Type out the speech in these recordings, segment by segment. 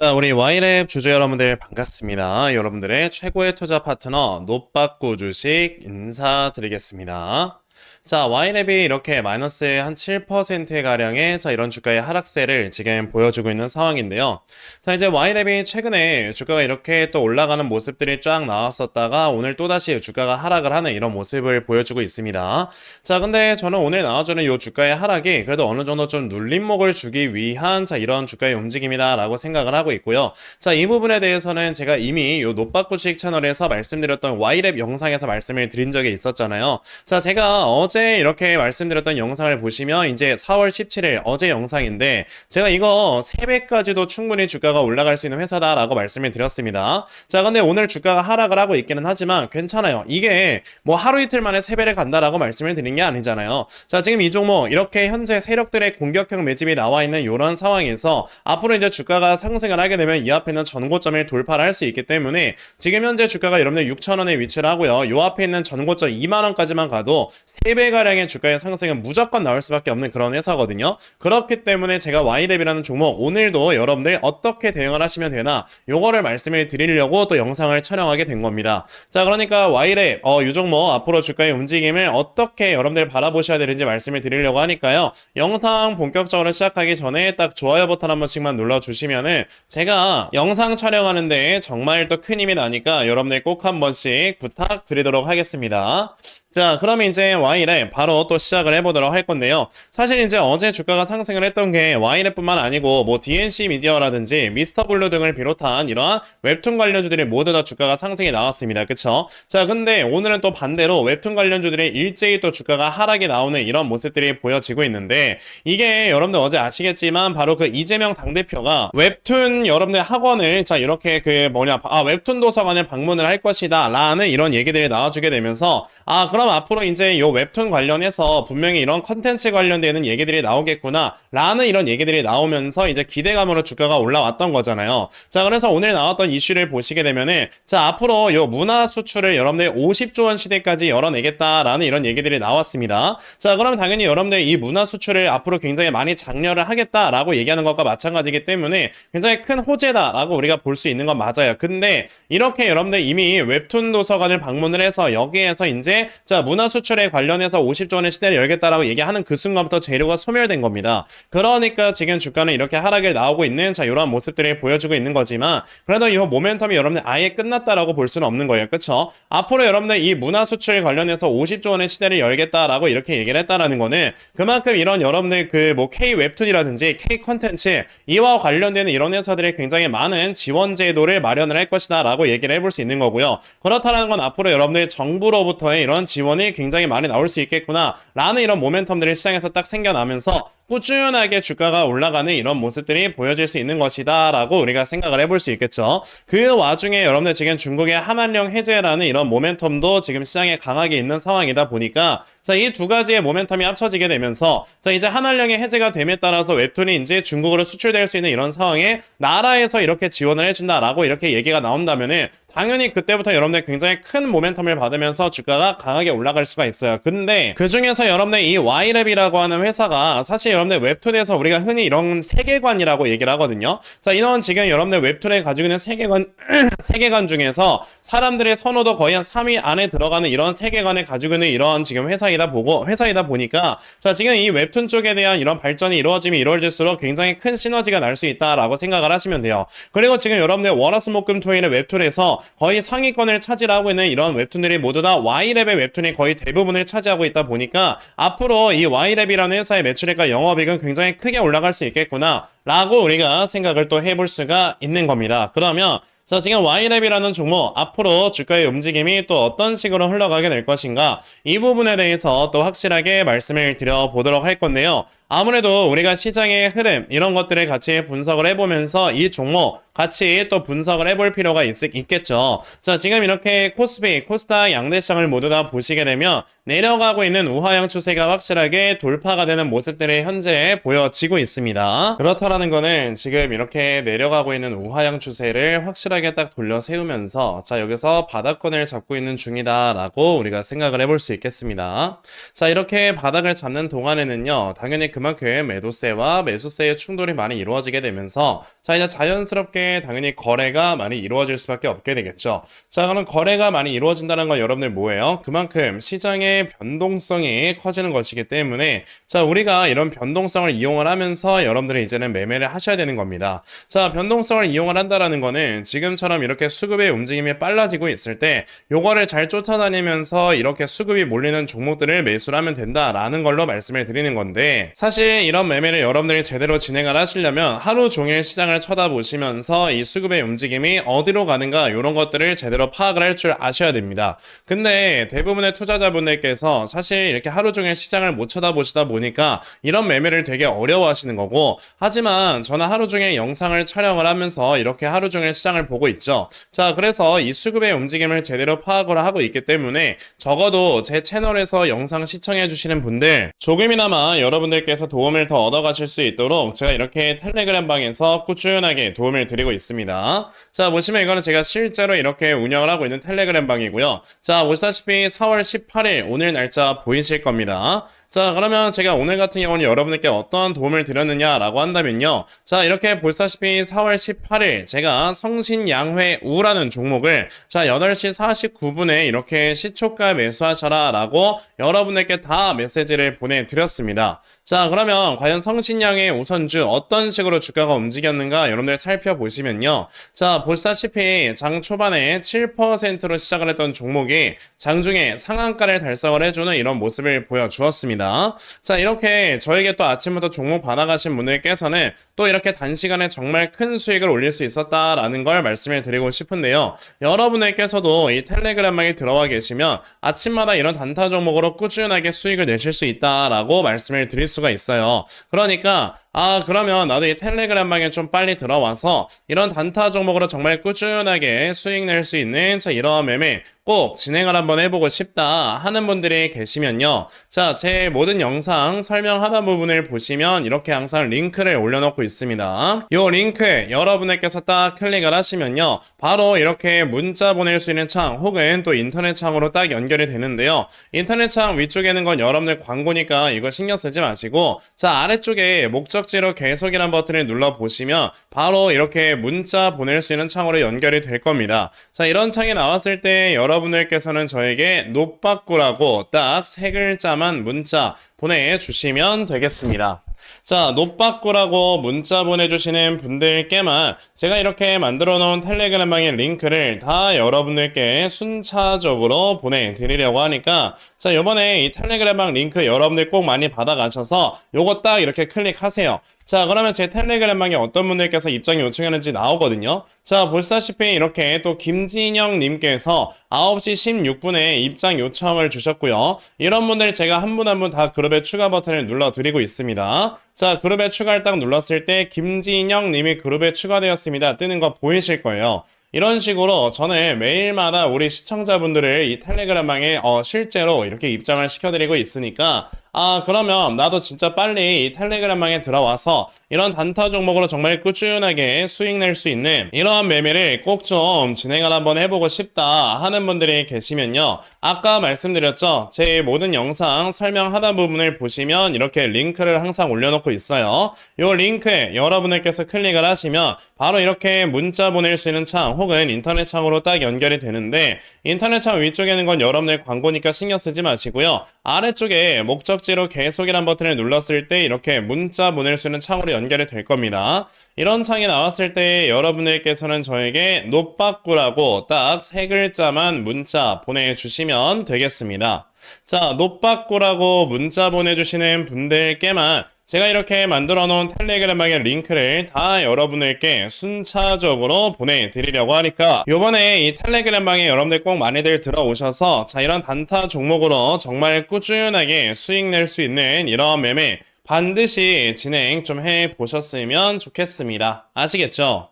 자, 우리 와이랩 주주 여러분들 반갑습니다. 여러분들의 최고의 투자 파트너 노빠꾸 주식 인사드리겠습니다. 자, 와이랩이 이렇게 마이너스 한 7%의 가량의 자, 이런 주가의 하락세를 지금 보여주고 있는 상황인데요. 자, 이제 와이랩이 최근에 주가가 이렇게 또 올라가는 모습들이 쫙 나왔었다가 오늘 또다시 주가가 하락을 하는 이런 모습을 보여주고 있습니다. 자, 근데 저는 오늘 나와주는 이 주가의 하락이 그래도 어느 정도 좀 눌림목을 주기 위한 자, 이런 주가의 움직임이다라고 생각을 하고 있고요. 자, 이 부분에 대해서는 제가 이미 이 노빠꾸 주식 채널에서 말씀드렸던 와이랩 영상에서 말씀을 드린 적이 있었잖아요. 자, 제가 어제 이렇게 말씀드렸던 영상을 보시면 이제 4월 17일 어제 영상인데 제가 이거 3배까지도 충분히 주가가 올라갈 수 있는 회사다라고 말씀을 드렸습니다. 자, 근데 오늘 주가가 하락을 하고 있기는 하지만 괜찮아요. 이게 뭐 하루 이틀 만에 3배를 간다라고 말씀을 드린 게 아니잖아요. 자, 지금 이 종목 이렇게 현재 세력들의 공격형 매집이 나와 있는 이런 상황에서 앞으로 이제 주가가 상승을 하게 되면 이 앞에 있는 전고점을 돌파를 할 수 있기 때문에 지금 현재 주가가 여러분들 6,000원에 위치를 하고요. 요 앞에 있는 전고점 2만원까지만 가도 3배 가량의 주가의 상승은 무조건 나올 수밖에 없는 그런 회사거든요. 그렇기 때문에 제가 Y랩이라는 종목 오늘도 여러분들 어떻게 대응을 하시면 되나 요거를 말씀을 드리려고 또 영상을 촬영하게 된 겁니다. 자, 그러니까 Y랩, 어, 요 종목 앞으로 주가의 움직임을 어떻게 여러분들 바라보셔야 되는지 말씀을 드리려고 하니까요. 영상 본격적으로 시작하기 전에 딱 좋아요 버튼 한 번씩만 눌러주시면은 제가 영상 촬영하는데 정말 또 큰 힘이 나니까 여러분들 꼭 한 번씩 부탁드리도록 하겠습니다. 자, 그러면 이제 Y랩 바로 또 시작을 해보도록 할 건데요. 사실 이제 어제 주가가 상승을 했던 게 Y랩뿐만 아니고 뭐 DNC 미디어라든지 미스터 블루 등을 비롯한 이러한 웹툰 관련주들이 모두 다 주가가 상승이 나왔습니다. 그쵸? 자, 근데 오늘은 또 반대로 웹툰 관련주들이 일제히 또 주가가 하락이 나오는 이런 모습들이 보여지고 있는데 이게 여러분들 어제 아시겠지만 바로 그 이재명 당대표가 웹툰 여러분들 학원을 자, 이렇게 그 뭐냐, 아, 웹툰 도서관을 방문을 할 것이다 라는 이런 얘기들이 나와주게 되면서 아, 그럼 앞으로 이제 요 웹툰 관련해서 분명히 이런 컨텐츠 관련되는 얘기들이 나오겠구나 라는 이런 얘기들이 나오면서 이제 기대감으로 주가가 올라왔던 거잖아요. 자, 그래서 오늘 나왔던 이슈를 보시게 되면은 자, 앞으로 요 문화 수출을 여러분들 50조 원 시대까지 열어내겠다라는 이런 얘기들이 나왔습니다. 자, 그럼 당연히 여러분들 이 문화 수출을 앞으로 굉장히 많이 장려를 하겠다라고 얘기하는 것과 마찬가지이기 때문에 굉장히 큰 호재다라고 우리가 볼 수 있는 건 맞아요. 근데 이렇게 여러분들 이미 웹툰 도서관을 방문을 해서 여기에서 이제 자, 문화 수출에 관련해서 50조 원의 시대를 열겠다라고 얘기하는 그 순간부터 재료가 소멸된 겁니다. 그러니까 지금 주가는 이렇게 하락에 나오고 있는 자, 이러한 모습들을 보여주고 있는 거지만 그래도 이 모멘텀이 여러분들 아예 끝났다라고 볼 수는 없는 거예요. 그쵸? 앞으로 여러분들 이 문화 수출 관련해서 50조 원의 시대를 열겠다라고 이렇게 얘기를 했다라는 거는 그만큼 이런 여러분들 그 뭐 K 웹툰이라든지 K 컨텐츠 이와 관련되는 이런 회사들이 굉장히 많은 지원 제도를 마련을 할 것이다라고 얘기를 해볼 수 있는 거고요. 그렇다는 건 앞으로 여러분들 정부로부터의 이런 지원 이 굉장히 많이 나올 수 있겠구나 라는 이런 모멘텀들이 시장에서 딱 생겨나면서 꾸준하게 주가가 올라가는 이런 모습들이 보여질 수 있는 것이다 라고 우리가 생각을 해볼 수 있겠죠. 그 와중에 여러분들 지금 중국의 한한령 해제라는 이런 모멘텀도 지금 시장에 강하게 있는 상황이다 보니까 자, 이 두 가지의 모멘텀이 합쳐지게 되면서 자, 이제 한한령의 해제가 됨에 따라서 웹툰이 이제 중국으로 수출될 수 있는 이런 상황에 나라에서 이렇게 지원을 해준다라고 이렇게 얘기가 나온다면은 당연히 그때부터 여러분들 굉장히 큰 모멘텀을 받으면서 주가가 강하게 올라갈 수가 있어요. 근데 그 중에서 여러분들 이 Y랩이라고 하는 회사가 사실 여러분들 웹툰에서 우리가 흔히 이런 세계관이라고 얘기를 하거든요. 자, 이런 지금 여러분들 웹툰에 가지고 있는 세계관, 세계관 중에서 사람들의 선호도 거의 한 3위 안에 들어가는 이런 세계관을 가지고 있는 이런 지금 회사이다 보고, 회사이다 보니까 자, 지금 이 웹툰 쪽에 대한 이런 발전이 이루어지면 이루어질수록 굉장히 큰 시너지가 날 수 있다라고 생각을 하시면 돼요. 그리고 지금 여러분들 월화수목금토일의 웹툰에서 거의 상위권을 차지하고 있는 이런 웹툰들이 모두 다 Y랩의 웹툰이 거의 대부분을 차지하고 있다 보니까 앞으로 이 Y랩이라는 회사의 매출액과 영업 이익은 굉장히 크게 올라갈 수 있겠구나 라고 우리가 생각을 또 해볼 수가 있는 겁니다. 그러면 자, 지금 Y랩이라는 종목 앞으로 주가의 움직임이 또 어떤 식으로 흘러가게 될 것인가 이 부분에 대해서 또 확실하게 말씀을 드려보도록 할 건데요. 아무래도 우리가 시장의 흐름 이런 것들을 같이 분석을 해보면서 이 종목 같이 또 분석을 해볼 필요가 있, 있겠죠. 자, 지금 이렇게 코스피, 코스닥 양대 시장을 모두 다 보시게 되면 내려가고 있는 우하형 추세가 확실하게 돌파가 되는 모습들이 현재 보여지고 있습니다. 그렇다라는 거는 지금 이렇게 내려가고 있는 우하형 추세를 확실하게 딱 돌려 세우면서 자, 여기서 바닥권을 잡고 있는 중이다라고 우리가 생각을 해볼 수 있겠습니다. 자, 이렇게 바닥을 잡는 동안에는요, 당연히 그만큼 매도세와 매수세의 충돌이 많이 이루어지게 되면서 자 이제 자연스럽게 당연히 거래가 많이 이루어질 수밖에 없게 되겠죠. 자 그럼 거래가 많이 이루어진다는 건 여러분들 뭐예요? 그만큼 시장의 변동성이 커지는 것이기 때문에 자 우리가 이런 변동성을 이용을 하면서 여러분들이 이제는 매매를 하셔야 되는 겁니다. 자 변동성을 이용을 한다라는 거는 지금처럼 이렇게 수급의 움직임이 빨라지고 있을 때 요거를 잘 쫓아다니면서 이렇게 수급이 몰리는 종목들을 매수를 하면 된다라는 걸로 말씀을 드리는 건데 사실 이런 매매를 여러분들이 제대로 진행을 하시려면 하루 종일 시장을 쳐다보시면서 이 수급의 움직임이 어디로 가는가 이런 것들을 제대로 파악을 할 줄 아셔야 됩니다. 근데 대부분의 투자자분들께서 사실 이렇게 하루 종일 시장을 못 쳐다보시다 보니까 이런 매매를 되게 어려워하시는 거고 하지만 저는 하루 종일 영상을 촬영을 하면서 이렇게 하루 종일 시장을 보고 있죠. 자 그래서 이 수급의 움직임을 제대로 파악을 하고 있기 때문에 적어도 제 채널에서 영상 시청해 주시는 분들 조금이나마 여러분들께 서 도움을 더 얻어가실 수 있도록 제가 이렇게 텔레그램 방에서 꾸준하게 도움을 드리고 있습니다. 자 보시면 이거는 제가 실제로 이렇게 운영을 하고 있는 텔레그램 방이고요. 자 보시다시피 4월 18일 오늘 날짜 보이실 겁니다. 자, 그러면 제가 오늘 같은 경우는 여러분들께 어떠한 도움을 드렸느냐라고 한다면요. 자, 이렇게 보시다시피 4월 18일 제가 성신양회 우라는 종목을 자, 8시 49분에 이렇게 시초가 매수하셔라 라고 여러분들께 다 메시지를 보내드렸습니다. 자, 그러면 과연 성신양의 우선주 어떤 식으로 주가가 움직였는가 여러분들 살펴보시면요. 자, 보시다시피 장 초반에 7%로 시작을 했던 종목이 장중에 상한가를 달성을 해주는 이런 모습을 보여주었습니다. 자, 이렇게 저에게 또 아침부터 종목 받아가신 분들께서는 또 이렇게 단시간에 정말 큰 수익을 올릴 수 있었다라는 걸 말씀을 드리고 싶은데요. 여러분들께서도 이 텔레그램방에 들어와 계시면 아침마다 이런 단타 종목으로 꾸준하게 수익을 내실 수 있다라고 말씀을 드릴 수가 있 어요. 그러니까 아, 그러면 나도 이 텔레그램 방에 좀 빨리 들어와서 이런 단타 종목으로 정말 꾸준하게 수익 낼 수 있는 자, 이러한 매매 꼭 진행을 한번 해보고 싶다 하는 분들이 계시면요. 자, 제 모든 영상 설명하다 부분을 보시면 이렇게 항상 링크를 올려놓고 있습니다. 이 링크에 여러분들께서 딱 클릭을 하시면요. 바로 이렇게 문자 보낼 수 있는 창 혹은 또 인터넷 창으로 딱 연결이 되는데요. 인터넷 창 위쪽에는 건 여러분들 광고니까 이거 신경 쓰지 마시고 자, 아래쪽에 목적 지로 계속이란 버튼을 눌러 보시면 바로 이렇게 문자 보낼 수 있는 창으로 연결이 될 겁니다. 자, 이런 창이 나왔을 때 여러분들께서는 저에게 노빠꾸라고 딱 세 글자만 문자 보내주시면 되겠습니다. 자, 노빠꾸라고 문자 보내주시는 분들께만 제가 이렇게 만들어 놓은 텔레그램방의 링크를 다 여러분들께 순차적으로 보내드리려고 하니까 자, 요번에 이 텔레그램방 링크 여러분들 꼭 많이 받아가셔서 요거 딱 이렇게 클릭하세요. 자, 그러면 제 텔레그램방에 어떤 분들께서 입장 요청했는지 나오거든요. 자, 보시다시피 이렇게 또 김진영 님께서 9시 16분에 입장 요청을 주셨고요. 이런 분들 제가 한 분 한 분 다 그룹에 추가 버튼을 눌러 드리고 있습니다. 자, 그룹에 추가를 딱 눌렀을 때 김진영 님이 그룹에 추가되었습니다. 뜨는 거 보이실 거예요. 이런 식으로 저는 매일마다 우리 시청자분들을 이 텔레그램방에 어, 실제로 이렇게 입장을 시켜드리고 있으니까 아, 그러면 나도 진짜 빨리 이 텔레그램방에 들어와서 이런 단타 종목으로 정말 꾸준하게 수익 낼 수 있는 이러한 매매를 꼭 좀 진행을 한번 해보고 싶다 하는 분들이 계시면요. 아까 말씀드렸죠. 제 모든 영상 설명하다 부분을 보시면 이렇게 링크를 항상 올려놓고 있어요. 이 링크에 여러분들께서 클릭을 하시면 바로 이렇게 문자 보낼 수 있는 창 혹은 인터넷 창으로 딱 연결이 되는데 인터넷 창 위쪽에는 건 여러분들 광고니까 신경 쓰지 마시고요. 아래쪽에 목적 지로 계속이란 버튼을 눌렀을 때 이렇게 문자 보낼 수 있는 창으로 연결이 될 겁니다. 이런 창이 나왔을 때 여러분들께서는 저에게 노빠꾸라고 딱 세 글자만 문자 보내주시면 되겠습니다. 자, 노빠꾸라고 문자 보내주시는 분들께만 제가 이렇게 만들어 놓은 텔레그램방의 링크를 다 여러분들께 순차적으로 보내드리려고 하니까 요번에 이 텔레그램방에 여러분들 꼭 많이들 들어오셔서 자 이런 단타 종목으로 정말 꾸준하게 수익 낼 수 있는 이런 매매 반드시 진행 좀 해 보셨으면 좋겠습니다. 아시겠죠?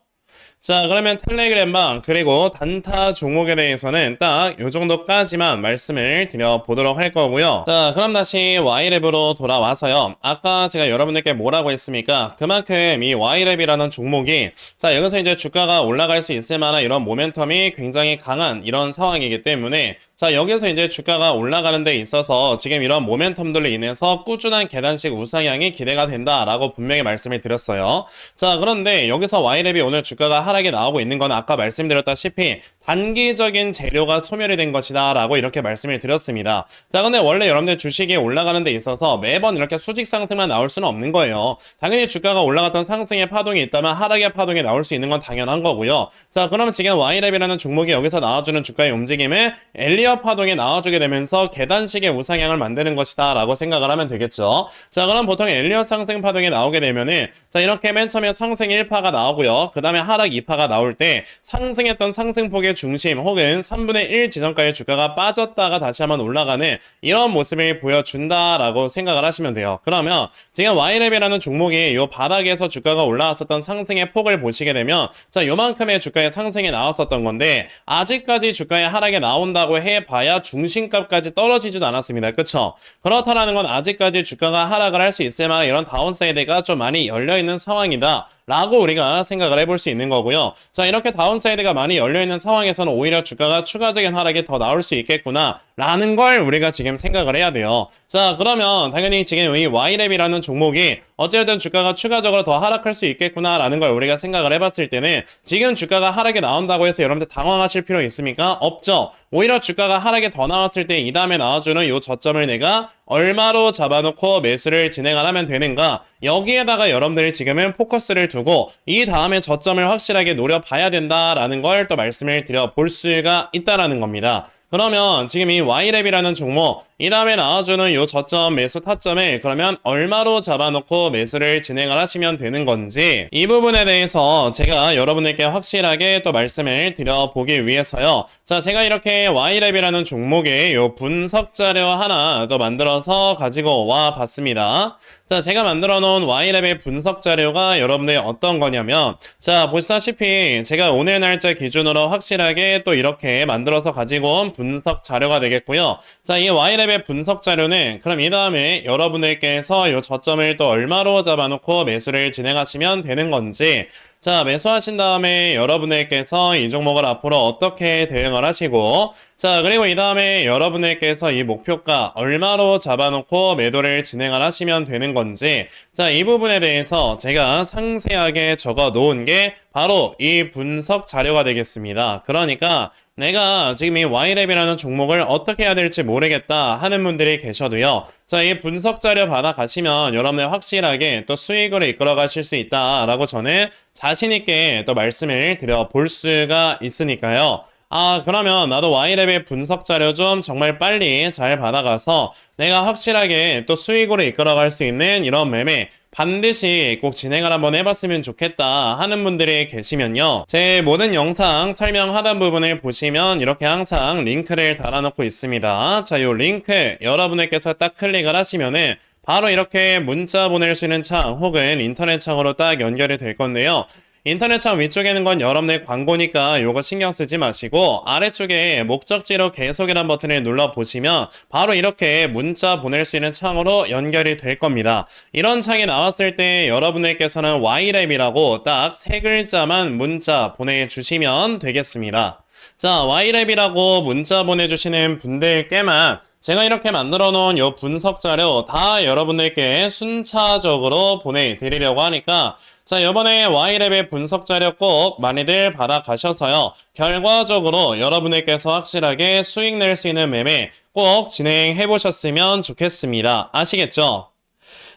자, 그러면 텔레그램방 그리고 단타 종목에 대해서는 딱 요 정도까지만 말씀을 드려보도록 할 거고요. 자, 그럼 다시 Y랩으로 돌아와서요. 아까 제가 여러분들께 뭐라고 했습니까? 그만큼 이 Y랩이라는 종목이 자, 여기서 이제 주가가 올라갈 수 있을 만한 이런 모멘텀이 굉장히 강한 이런 상황이기 때문에 자, 자, 여기서 이제 주가가 올라가는 데 있어서 지금 이런 모멘텀들로 인해서 꾸준한 계단식 우상향이 기대가 된다라고 분명히 말씀을 드렸어요. 자, 그런데 여기서 Y랩이 오늘 주가가 하락이 나오고 있는 건 아까 말씀드렸다시피 단기적인 재료가 소멸이 된 것이다 라고 이렇게 말씀을 드렸습니다. 자, 근데 원래 여러분들 주식이 올라가는 데 있어서 매번 이렇게 수직 상승만 나올 수는 없는 거예요. 당연히 주가가 올라갔던 상승의 파동이 있다면 하락의 파동이 나올 수 있는 건 당연한 거고요. 자, 그러면 지금 Y랩이라는 종목이 여기서 나와주는 주가의 움직임을 엘리어 파동에 나와주게 되면서 계단식의 우상향을 만드는 것이다 라고 생각을 하면 되겠죠. 자, 그럼 보통 엘리어 상승 파동이 나오게 되면은 자, 이렇게 맨 처음에 상승 1파가 나오고요. 그 다음에 하락 2파가 나올 때 상승했던 상승폭의 중심 혹은 3분의 1 지점가의 주가가 빠졌다가 다시 한번 올라가는 이런 모습을 보여준다라고 생각을 하시면 돼요. 그러면 지금 Y랩이라는 종목이 이 바닥에서 주가가 올라왔었던 상승의 폭을 보시게 되면 자 요만큼의 주가의 상승이 나왔었던 건데 아직까지 주가의 하락이 나온다고 해 봐야 중심값까지 떨어지지도 않았습니다. 그쵸? 그렇다라는 건 아직까지 주가가 하락을 할 수 있을 만한 이런 다운사이드가 좀 많이 열려있는 상황이다. 라고 우리가 생각을 해볼 수 있는 거고요. 자, 이렇게 다운사이드가 많이 열려있는 상황에서는 오히려 주가가 추가적인 하락이 더 나올 수 있겠구나. 라는 걸 우리가 지금 생각을 해야 돼요. 자, 그러면 당연히 지금 이 Y랩이라는 종목이 어쨌든 주가가 추가적으로 더 하락할 수 있겠구나. 라는 걸 우리가 생각을 해봤을 때는 지금 주가가 하락이 나온다고 해서 여러분들 당황하실 필요 있습니까? 없죠. 오히려 주가가 하락이 더 나왔을 때 이 다음에 나와주는 이 저점을 내가 얼마로 잡아놓고 매수를 진행을 하면 되는가 여기에다가 여러분들이 지금은 포커스를 두고 이 다음에 저점을 확실하게 노려봐야 된다라는 걸 또 말씀을 드려 볼 수가 있다라는 겁니다. 그러면 지금 이 Y랩이라는 종목 이 다음에 나와주는 요 저점 매수 타점을 그러면 얼마로 잡아놓고 매수를 진행을 하시면 되는 건지 이 부분에 대해서 제가 여러분들께 확실하게 또 말씀을 드려보기 위해서요. 자, 제가 이렇게 Y랩이라는 종목의 요 분석 자료 하나 또 만들어서 가지고 와 봤습니다. 자, 제가 만들어 놓은 Y랩의 분석 자료가 여러분들 어떤 거냐면 자, 보시다시피 제가 오늘 날짜 기준으로 확실하게 또 이렇게 만들어서 가지고 온 분석 자료가 되겠고요. 자, 이 Y랩의 분석 자료는 그럼 이 다음에 여러분들께서 이 저점을 또 얼마로 잡아놓고 매수를 진행하시면 되는 건지 자, 매수하신 다음에 여러분들께서 이 종목을 앞으로 어떻게 대응을 하시고, 자, 그리고 이 다음에 여러분들께서 이 목표가 얼마로 잡아놓고 매도를 진행을 하시면 되는 건지, 자, 이 부분에 대해서 제가 상세하게 적어 놓은 게 바로 이 분석 자료가 되겠습니다. 그러니까 내가 지금 이 Y랩이라는 종목을 어떻게 해야 될지 모르겠다 하는 분들이 계셔도요. 자, 이 분석 자료 받아 가시면 여러분들 확실하게 또 수익으로 이끌어 가실 수 있다라고 저는 자신있게 또 말씀을 드려 볼 수가 있으니까요. 아, 그러면 나도 Y랩의 분석 자료 좀 정말 빨리 잘 받아가서 내가 확실하게 또 수익으로 이끌어 갈 수 있는 이런 매매 반드시 꼭 진행을 한번 해봤으면 좋겠다 하는 분들이 계시면요. 제 모든 영상 설명 하단 부분을 보시면 이렇게 항상 링크를 달아놓고 있습니다. 자, 이 링크 여러분들께서 딱 클릭을 하시면은 바로 이렇게 문자 보낼 수 있는 창 혹은 인터넷 창으로 딱 연결이 될 건데요. 인터넷 창 위쪽에는 건 여러분의 광고니까 요거 신경 쓰지 마시고 아래쪽에 목적지로 계속이란 버튼을 눌러 보시면 바로 이렇게 문자 보낼 수 있는 창으로 연결이 될 겁니다. 이런 창이 나왔을 때 여러분들께서는 Y랩이라고 딱 세 글자만 문자 보내주시면 되겠습니다. 자, Y랩이라고 문자 보내주시는 분들께만 제가 이렇게 만들어 놓은 요 분석 자료 다 여러분들께 순차적으로 보내드리려고 하니까 자, 이번에 Y랩의 분석 자료 꼭 많이들 받아가셔서요. 결과적으로 여러분들께서 확실하게 수익 낼 수 있는 매매 꼭 진행해 보셨으면 좋겠습니다. 아시겠죠?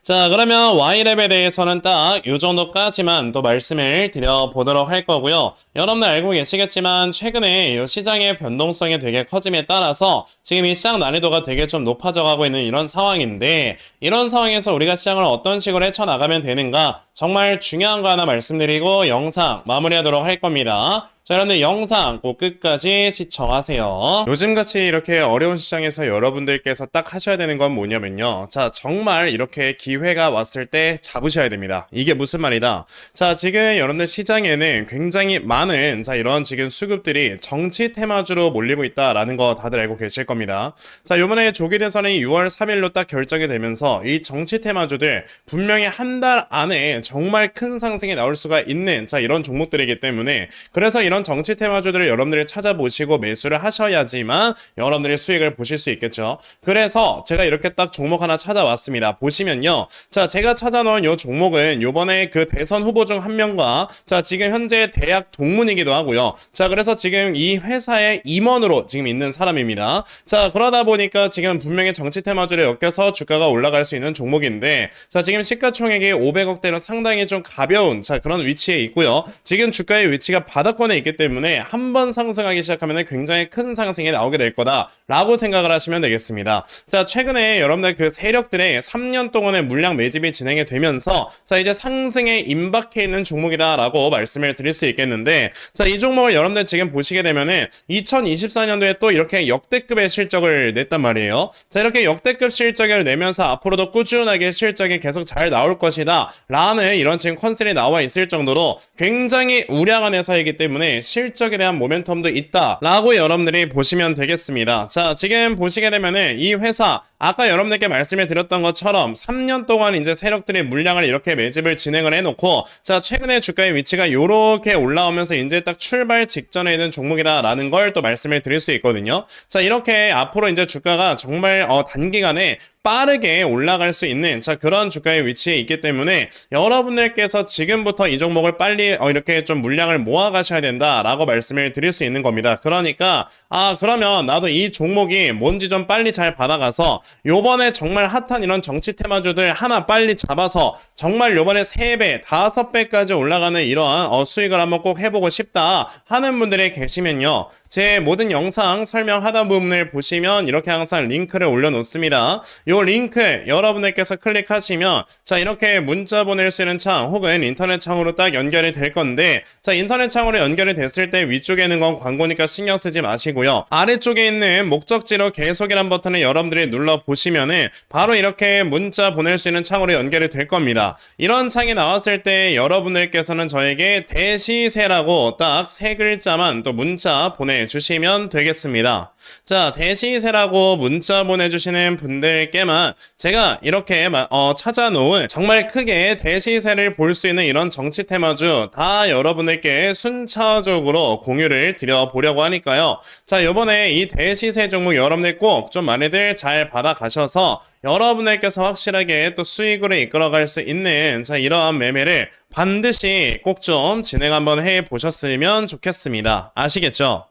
자, 그러면 Y랩에 대해서는 딱 이 정도까지만 또 말씀을 드려보도록 할 거고요. 여러분들 알고 계시겠지만 최근에 이 시장의 변동성이 되게 커짐에 따라서 지금 이 시장 난이도가 되게 좀 높아져 가고 있는 이런 상황인데 이런 상황에서 우리가 시장을 어떤 식으로 헤쳐나가면 되는가 정말 중요한 거 하나 말씀드리고 영상 마무리하도록 할 겁니다. 자, 여러분들 영상 꼭 끝까지 시청하세요. 요즘같이 이렇게 어려운 시장에서 여러분들께서 딱 하셔야 되는 건 뭐냐면요. 자, 정말 이렇게 기회가 왔을 때 잡으셔야 됩니다. 이게 무슨 말이다? 자, 지금 여러분들 시장에는 굉장히 많은 자, 이런 지금 수급들이 정치 테마주로 몰리고 있다라는 거 다들 알고 계실 겁니다. 자, 요번에 조기 대선이 6월 3일로 딱 결정이 되면서 이 정치 테마주들 분명히 한 달 안에 정말 큰 상승이 나올 수가 있는 자, 이런 종목들이기 때문에 그래서 이런 이런 정치 테마주들을 여러분들이 찾아보시고 매수를 하셔야지만 여러분들이 수익을 보실 수 있겠죠. 그래서 제가 이렇게 딱 종목 하나 찾아왔습니다. 보시면요. 자, 제가 찾아놓은 요 종목은 요번에 그 대선 후보 중 한 명과 자, 지금 현재 대학 동문이기도 하고요. 자, 그래서 지금 이 회사의 임원으로 지금 있는 사람입니다. 자, 그러다 보니까 지금 분명히 정치 테마주를 엮여서 주가가 올라갈 수 있는 종목인데 자, 지금 시가총액이 500억대로 상당히 좀 가벼운 자, 그런 위치에 있고요. 지금 주가의 위치가 바닥권에 있기 때문에 한 번 상승하기 시작하면 굉장히 큰 상승이 나오게 될 거다라고 생각을 하시면 되겠습니다. 자, 최근에 여러분들 그 세력들의 3년 동안의 물량 매집이 진행이 되면서 자, 이제 상승에 임박해 있는 종목이다라고 말씀을 드릴 수 있겠는데 자, 이 종목을 여러분들 지금 보시게 되면은 2024년도에 또 이렇게 역대급의 실적을 냈단 말이에요. 자, 이렇게 역대급 실적을 내면서 앞으로도 꾸준하게 실적이 계속 잘 나올 것이다. 라는 이런 지금 컨셉이 나와 있을 정도로 굉장히 우량한 회사이기 때문에 실적에 대한 모멘텀도 있다. 라고 여러분들이 보시면 되겠습니다. 자, 지금 보시게 되면은 이 회사 아까 여러분들께 말씀을 드렸던 것처럼 3년 동안 이제 세력들의 물량을 이렇게 매집을 진행을 해놓고 자 최근에 주가의 위치가 요렇게 올라오면서 이제 딱 출발 직전에 있는 종목이다라는 걸 또 말씀을 드릴 수 있거든요. 자 이렇게 앞으로 이제 주가가 정말 어, 단기간에 빠르게 올라갈 수 있는 자 그런 주가의 위치에 있기 때문에 여러분들께서 지금부터 이 종목을 빨리 어, 이렇게 좀 물량을 모아 가셔야 된다라고 말씀을 드릴 수 있는 겁니다. 그러니까 아 그러면 나도 이 종목이 뭔지 좀 빨리 잘 받아가서 요번에 정말 핫한 이런 정치 테마주들 하나 빨리 잡아서 정말 요번에 3배, 5배까지 올라가는 이러한 어, 수익을 한번 꼭 해보고 싶다 하는 분들이 계시면요. 제 모든 영상 설명하다 부분을 보시면 이렇게 항상 링크를 올려놓습니다. 요 링크 여러분들께서 클릭하시면 자 이렇게 문자 보낼 수 있는 창 혹은 인터넷 창으로 딱 연결이 될 건데 자 인터넷 창으로 연결이 됐을 때 위쪽에 있는 건 광고니까 신경 쓰지 마시고요. 아래쪽에 있는 목적지로 계속이란 버튼을 여러분들이 눌러 보시면은 바로 이렇게 문자 보낼 수 있는 창으로 연결이 될 겁니다. 이런 창이 나왔을 때 여러분들께서는 저에게 대시세라고 딱 세 글자만 또 문자 보내 주시면 되겠습니다. 자, 대시세라고 문자 보내주시는 분들께만 제가 이렇게 마- 어, 찾아놓은 정말 크게 대시세를 볼 수 있는 이런 정치 테마주 다 여러분들께 순차적으로 공유를 드려보려고 하니까요. 자, 요번에 이 대시세 종목 여러분들 꼭 좀 많이들 잘 받아가셔서 여러분들께서 확실하게 또 수익으로 이끌어갈 수 있는 자, 이러한 매매를 반드시 꼭 좀 진행 한번 해 보셨으면 좋겠습니다. 아시겠죠?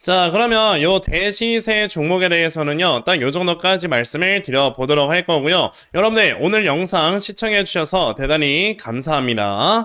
자, 그러면 요 대시세 종목에 대해서는요, 딱 요 정도까지 말씀을 드려보도록 할 거고요. 여러분들, 오늘 영상 시청해주셔서 대단히 감사합니다.